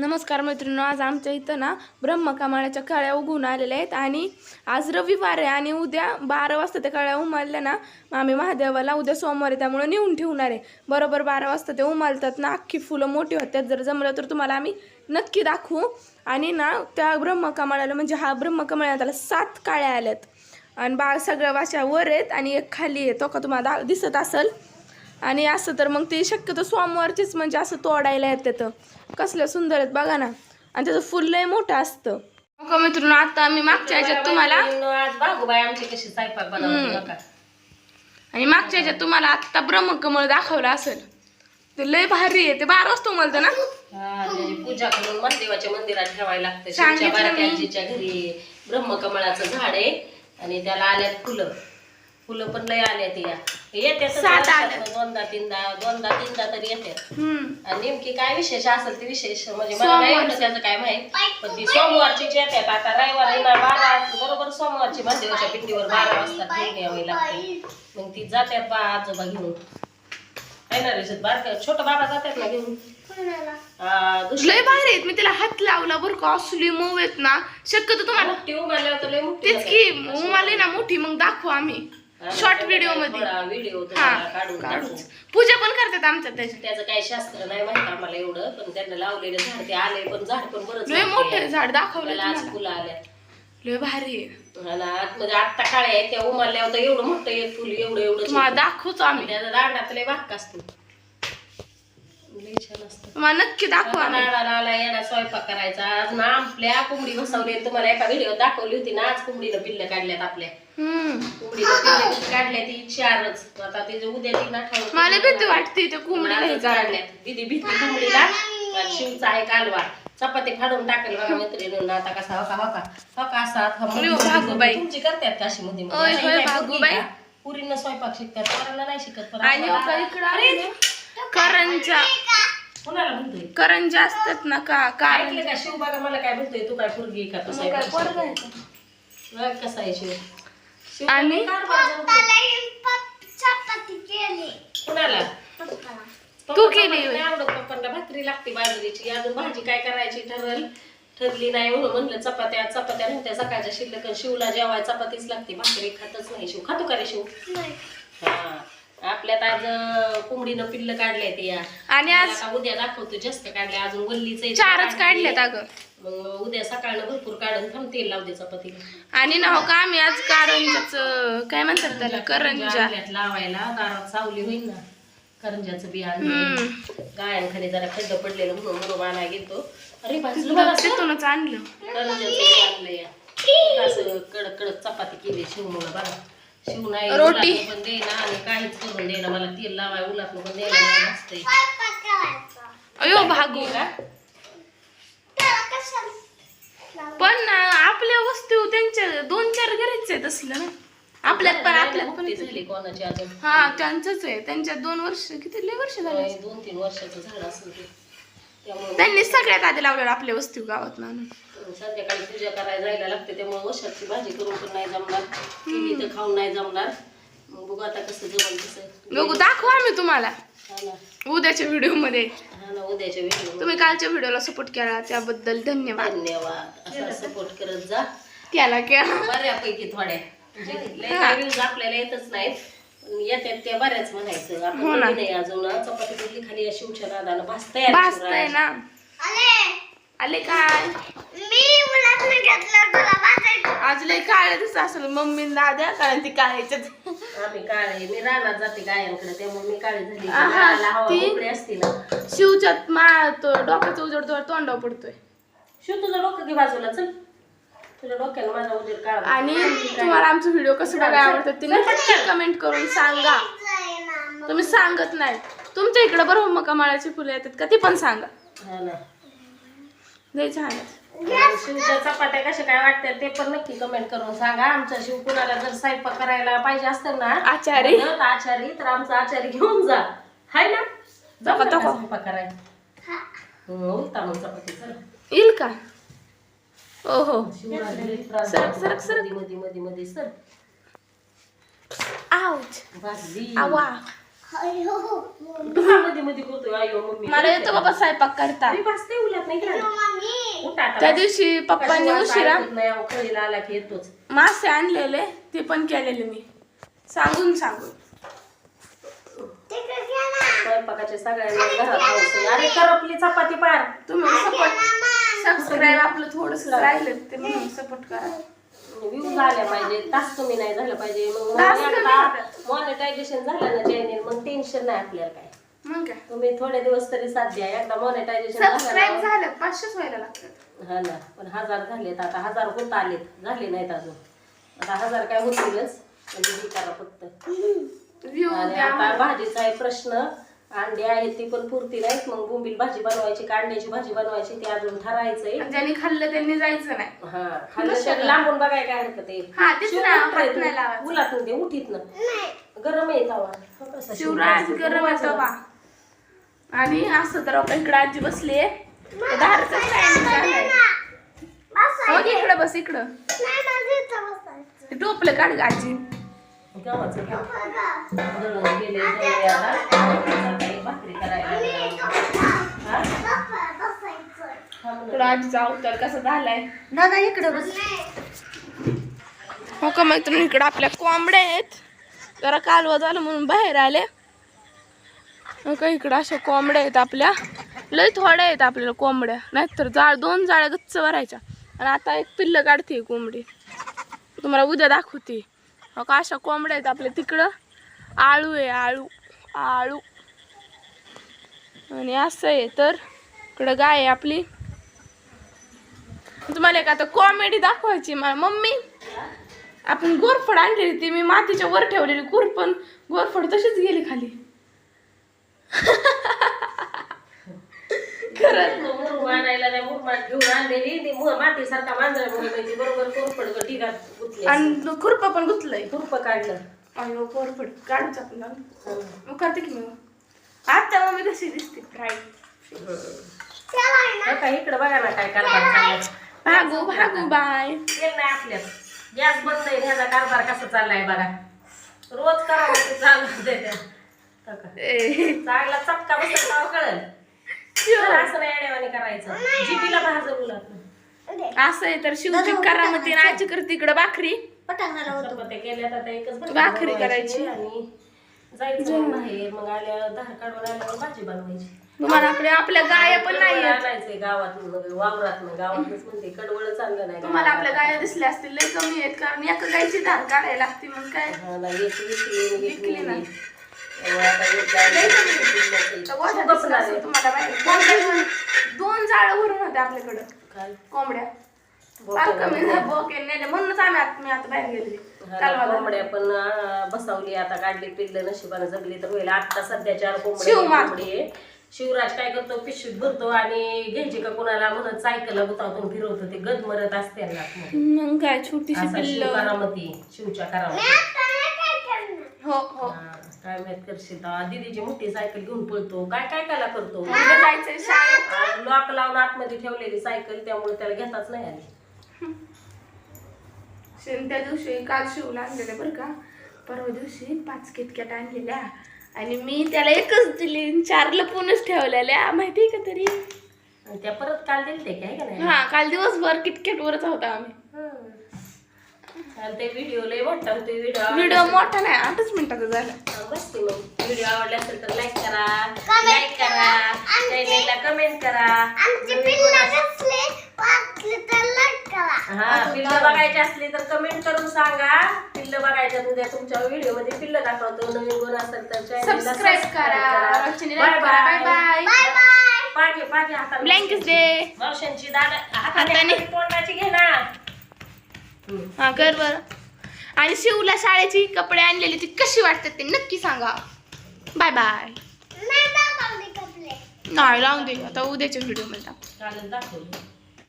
नमस्कार मैत्रिणी आज आमच्या इथं ना ब्रह्मकामाळ्याच्या कळ्या उगवून आलेल्या आहेत आणि आज रविवार आहे आणि उद्या बारा वाजता त्या कळ्या उमालल्या ना आम्ही महादेवाला उद्या सोमवार आहे त्यामुळे नेऊन ठेवणार आहे. बरोबर बारा वाजता ते उमालतात ना अख्खी फुलं मोठी होतात जर जमलं तर तुम्हाला आम्ही नक्की दाखवू. आणि ना त्या ब्रह्मकमाळाला म्हणजे हा ब्रह्मकमळ त्याला सात काळ्या आल्यात. आणि बा सगळ्या वाशा वर आहेत आणि एक खाली आहे तो का तुम्हाला दा- दिसत असेल. आणि असं तर मग ते शक्यतो सोमवारचीच म्हणजे असं तोडायला येतं कसलं सुंदर आहेत बघा ना. आणि त्याचं फुल लय मोठं असतं. हो का मित्रांनो आता आम्ही मागच्या ह्याच्यात तुम्हाला आज बागूबाई आमची कशी स्वयंपाक बनवते बघा. आणि मागच्या ह्याच्यात तुम्हाला आत्ता ब्रह्मकमळ दाखवलं असेल. ते लय भारी आहे ते बारा वाजता उमलतं ना. हा, त्याची पूजा करून महादेवाच्या मंदिरात ठेवायला लागतं. सांगितलं मी. घरी ब्रह्मकमळाचं झाड आहे आणि त्याला आल्यात फुलं. फुलं पण लय आल्यात या. सात आल्यात. दोनदा तीनदा दोनदा तीनदा तरी हम्म. आणि नेमकी काय विशेष असेल ते विशेष म्हणजे मला नाही एवढं त्याचं काय माहीत पण ती सोमवारचीच येतात आता रविवार येणार बारा बरोबर सोमवारची महादेवाच्या पिंडीवर बारा वाजता घेऊन यावी लागते. मग ती जातात बा आजोबा घेऊन. आहे ना रे बारक छोट बाबा जातात ना घेऊन. हा, दुसरी लय भारी आहेत मी तिला हात लावला बरं का असली मऊ आहेत ना. शक्यतो तुम्हाला मोठी उभारल्यावर तर लय मोठी तेच की ना मोठी मग दाखवू आम्ही. शॉर्ट व्हिडिओमध्ये. व्हिडिओ हा. काढून टाकू. पूजा पण करतात आमच्यात त्याची. त्याचं काही शास्त्र नाही माहीत आम्हाला एवढं पण त्यांना लावलेलं झाड ते आले पण झाड पण बरंच लय मोठं मोठे. झाड दाखवलं आज फुलं आल्या. लय भारी आहे. आणि आतमध्ये आत्ता काळे आहेत त्या उमरल्यावर तर एवढं मोठं एक फुल एवढं एवढं तुम्हाला दाखवतो आम्ही. त्याचा दांडात लय बारका असतो. तुम्हाला नक्की दाखवू. आला येणार स्वयंपाक करायचा. आज ना आपल्या कोंबडी बसवली तुम्हाला एका व्हिडिओ दाखवली होती ना आज कोंबडीनं पिल्ल काढल्यात आपल्या. कोंबडीनं पिल्ल काढल्या ती चारच. आता ते उद्या ती ना मला भीती वाटते ते कोंबडी काढल्यात. दिदी भीती कोंबडीला. आणि शिवचा आहे कालवा. चपाती फाडून टाकेल बघा मैत्रिणींना. आता कसा होका होका होका असा? हा भागूबाई. तुमची करतात का अशी मध्ये भागूबाई. पुरीनं स्वयंपाक शिकतात. पोरांना नाही शिकत पण करंजा कोणाला म्हणतोय? करंजा असतात ना का? कारण ऐकलं का? शिव बघा मला काय म्हणतोय? तू काय पुरगी का? तू काय पोरगं आहे का? बघ कसा आहे शिव. शिव आणि? कारभार जमतो. कुणाला? तू केली पप्पाला होय. नाही आवडत पप्पांना. भाकरी लागते बाजरीची. अजून भाजी काय करायची ठरल? ठरली नाही म्हणून म्हणलं चपात्या चपात्या नव्हत्या. सकाळच्या शिल्लक शिवला जेवाय चपातीच लागते. भाकरी खातच नाही शिव. खातो का रे शिव? हा. आपल्यात आज कोंबडीनं पिल्ल काढले ते या. आणि आज आता उद्या दाखवतो जास्त काढले. अजून वल्लीच चारच काढलेत अगं. मग उद्या सकाळनं भरपूर काढून थांब तेल लावते चपातीला. आणि ना हो का आम्ही आज कारंजाच काय म्हणतात त्याला करंजा. लावायला दारात सावली होईल ना. करंजाचं बिया आणलंय. हम्म. गायांखाली जरा खड्ड पडलेलं म्हणून म्हणून आणायला गेलतो. अरे भाजलं असं. तिथूनच आणलं. करंजाचं आणलंय असं कडक कडक चपाती केली शिव मुलं बघा. रोटी. पण देना आणि काहीच करून देना मला तेल लावाय उलातनं पण देना मला नसतंय. अयो भागू. का? पण आपल्या वस्तू त्यांच्या दोन चार घरीच आहेत असलं ना. आपल्यात पण आपल्यात पण झाली कोणाची अजून. हा त्यांचंच आहे. त्यांच्या दोन वर्ष किती लय वर्ष झाले दोन तीन वर्षाचं झाड असेल त्यांनी सगळ्यात आधी लावलेलं आपल्या वस्तू गावात आणून संध्याकाळी पूजा करायला जायला लागते त्यामुळे वर्षाची भाजी करून पण नाही जमणार. केली तर खाऊन नाही जमणार. मग बघू आता कसं जमल कसं बघू दाखवू आम्ही तुम्हाला. ना. उद्याच्या व्हिडिओमध्ये ना उद्याच्या व्हिडिओ तुम्ही कालच्या व्हिडिओला सपोर्ट केला त्याबद्दल धन्यवाद. धन्यवाद. असा सपोर्ट करत जा. केला केला. बऱ्यापैकी थोड्या. म्हणजे आपल्याला येतच नाहीत. त्या बऱ्याच म्हणायचं. आपण हो ना. अजून. चपाती कुठली खाली या शिवच्या नादानं भाजताय भाजतंय ना. आले. काय? आज लय काळे दिसत असेल. मम्मी दाद्या कारण ती काळ्याच्यात आम्ही काळे मी रानात जाते गायांकडे त्यामुळे मी काळी झाली. आहा, रानाला हवा ती- मोकळी असते ना. शिवच्यात मा तो डोक्याचा उजड तो तोंडावर पडतोय. शिव तुझं डोकं की बाजूला. चल. तुझ्या डोक्याला माझा उजेड काढ आणि तुम्हाला आमचे व्हिडिओ कसं बघायला आवडतात ते नक्की कमेंट करून सांगा. तुम्ही सांगत नाही. तुमच्या इकडे बरोबर मकामाळाची फुलं येतात का? ती पण सांगा. हा ना. लय छान शिवच्या चपात्या कशा काय वाटतात ते पण नक्की कमेंट करून सांगा. आमच्या शिव कुणाला जर स्वयंपाक करायला पाहिजे असतं ना आचारी. तर आचारी तर आमचा आचारी घेऊन जा. हाय ना? तका. स्वयंपाक करायला. हं, उलटा मग चपाती येईल का? सरक. सरक, सरक. मध्ये मध्ये मध्ये सर आउच भाजली. आवा. मध्ये मध्ये करतोय आयो मम्मी. मला येतो बाबा स्वयंपाक करता. मी बसते उलट नाही इकडे उठा आता. त्या दिवशी पप्पांनी उशिरा ऐकत नाही अहो, खळीला आला की येतोच. मासे आणलेले ते पण केलेले मी. सांगून सांगून. स्वयंपाकाचे सगळ्यांना घरात हौस आहे. अरे करपली चपाती पार तुम्ही सपोर्ट सबस्क्राईब आपलं थोडस राहिलं ते म्हणून सपोर्ट करा. व्ह्यूज आल्या पाहिजे तास कमी नाही झालं पाहिजे. मग तास कमी मॉनिटायझेशन झालं. ना चॅनेल मग टेन्शन नाही आपल्याला काय. मग काय? तुम्ही थोडे दिवस तरी साथ द्या. एकदा मॉनिटायझेशन झालं सबस्क्राईब ना झालं पाचशेच व्हायला लागतात. हा ना पण हजार झालेत. आता हजार होत आलेत. झाले नाहीत अजून. आता हजार काय होतीलच. म्हणजे हे करा फक्त. व्ह्यू आणि द्या. आता भाजीचा आहे प्रश्न. अंडे आहेत ती पण पुरती नाहीत. मग बोंबील भाजी बनवायची का अंड्याची भाजी बनवायची ते अजून ठरायचंय. आणि ज्यांनी खाल्लं त्यांनी जायचं नाही. हा खाल्लं तरी लांबून बघाय काय हरकत आहे? हा, तेच शिव ना, उठतंय हात तू. नाही लावायचा. उलातून ते उठीत ना. गरम आहे तवा. हो कसा शिवराज शिवराज. गरम आहे बा आणि असं तर आपल्या इकडे आजी बसली धारचा झालाय हो इकडं बस इकडं. ते टोपलं काढ गं आजी. दळून गेले दळले आता. काही भाकरी करायला आजीचा अवतार कसा झालाय? दादा इकडे बस. हो का मैत्रीण इकडं आपल्या कोंबड्या आहेत. जरा कालवा झालं म्हणून बाहेर आले. हो का इकडं अशा कोंबड्या आहेत आपल्या. लय थोड्या आहेत आपल्याला कोंबड्या. नाहीतर जाळ दोन जाळ्या गच्च भरायच्या. आणि आता एक पिल्ल काढते कोंबडी. तुम्हाला उद्या दाखवते. हो का अशा कोंबड्या आहेत आपल्या तिकडं. आळू आहे आळू. आळू. आणि असं आहे तर. इकडं गाय आहे आपली. तुम्हाला एक आता कॉमेडी दाखवायची मा मम्मी. आपण गोरफड आणलेली ती मी मातीच्या वर ठेवलेली गुरपण. गोरफड तशीच गेली खाली. खरंच. मुरुम आणायला नाही मुरमाड घेऊन आणलेली ती मु- मातीसारखा मांजरा म्हणून म्हणजे बरोबर कोरपड ढिगात गुतली आणि खुरप पण गुतलंय. खुरप काढलं. अयो गोरफड काढूच आपण जाऊन. हं. मग करते की मग? आता मम्मी कशी दिसते? फ्राईड हे काय इकडं बघा ना काय कारभार चाललाय भागू भागू बाय. तेल नाही आपल्यात. गॅस बंद आहे ह्याचा कारभार कसा चाललाय बघा. रोज करावं ते चालू होते चांगला चपका बसत नाव कळल. असं नाही करायचं. आहे तर शिवची करामती आणि आजी करते इकडं भाकरी. पटांगणाला होतो. चपात्या केल्या तर त्या एकच भाजी भाकरी बनवायची करायची. आणि जायचं मग बाहेर. मग आल्या धार काढून आल्यावर भाजी बनवायची. तुम्हाला आपल्या आपल्या गाया पण नाही कडवळ आहेत आणायचंय गावातून वावरात गावातच म्हणते कडवळ चांगलं नाही तुम्हाला आपल्या गाया दिसल्या असतील लय कमी आहेत. कारण एका गायची धार काढायला लागते मग काय? हा ना, एक विकली आणि एक विकली दोन जाळं भरून होत्या आपल्याकडं? कोंबड्या. म्हणूनच आम्ही आता बाहेर गेले हा. कोंबड्या पण बसवली आता काढली पिल्ल नशिबानं जगली तर होईल. आता सध्या चार. कोंबडी. शिवराज काय करतो? पिशवीत भरतो आणि घ्यायची का कुणाला? म्हणत सायकलला गुतावतून फिरवतो. ते गद मरत असते. मग काय? छोटीशी शिवच्या करामती. हो. हा, काय माहीत करशील तेव्हा? दीदीची मोठी सायकल घेऊन पळतो. काय काय कायला करतो? उद्या जायचंय शाळेत. लॉक लावून आतमध्ये ठेवलेली सायकल त्यामुळे त्याला घेताच नाही आली. शेण त्या दिवशी काल शिवला आणलेल्या बरं का? परवा दिवशी पाच किटकॅट आणलेल्या. आणि मी त्याला एकच दिली. आणि चार लपूनच ठेवलेल्या. माहिती का तरी? आणि त्या परत काल दिले ते काय का नाही? हा काल दिवसभर किटकॅट वरच होता आम्ही. ते व्हिडिओ लय मोठा होते व्हिडिओ व्हिडिओ मोठा नाही आठच मिनिटाचा झाला. बस ते मग. व्हिडिओ आवडला असेल तर लाईक करा लाईक करा चॅनेलला कमेंट करा. हा पिल्ल बघायची असली तर कमेंट करून सांगा. पिल्ल बघायच्या उद्या तुमच्या व्हिडिओमध्ये पिल्ल दाखवतो. नवीन गुण असेल तर चॅनेलला सबस्क्राईब करा. बाय बाय पागे पागे ब्लँकेट दे मावशांची दादा हाताने. तोंडाची घे ना. हा कर बर. आणि शिवला शाळेची कपडे आणलेली ती कशी वाटतात ते नक्की सांगा. बाय बाय नाही लावून दे आता उद्याच्या व्हिडिओमध्ये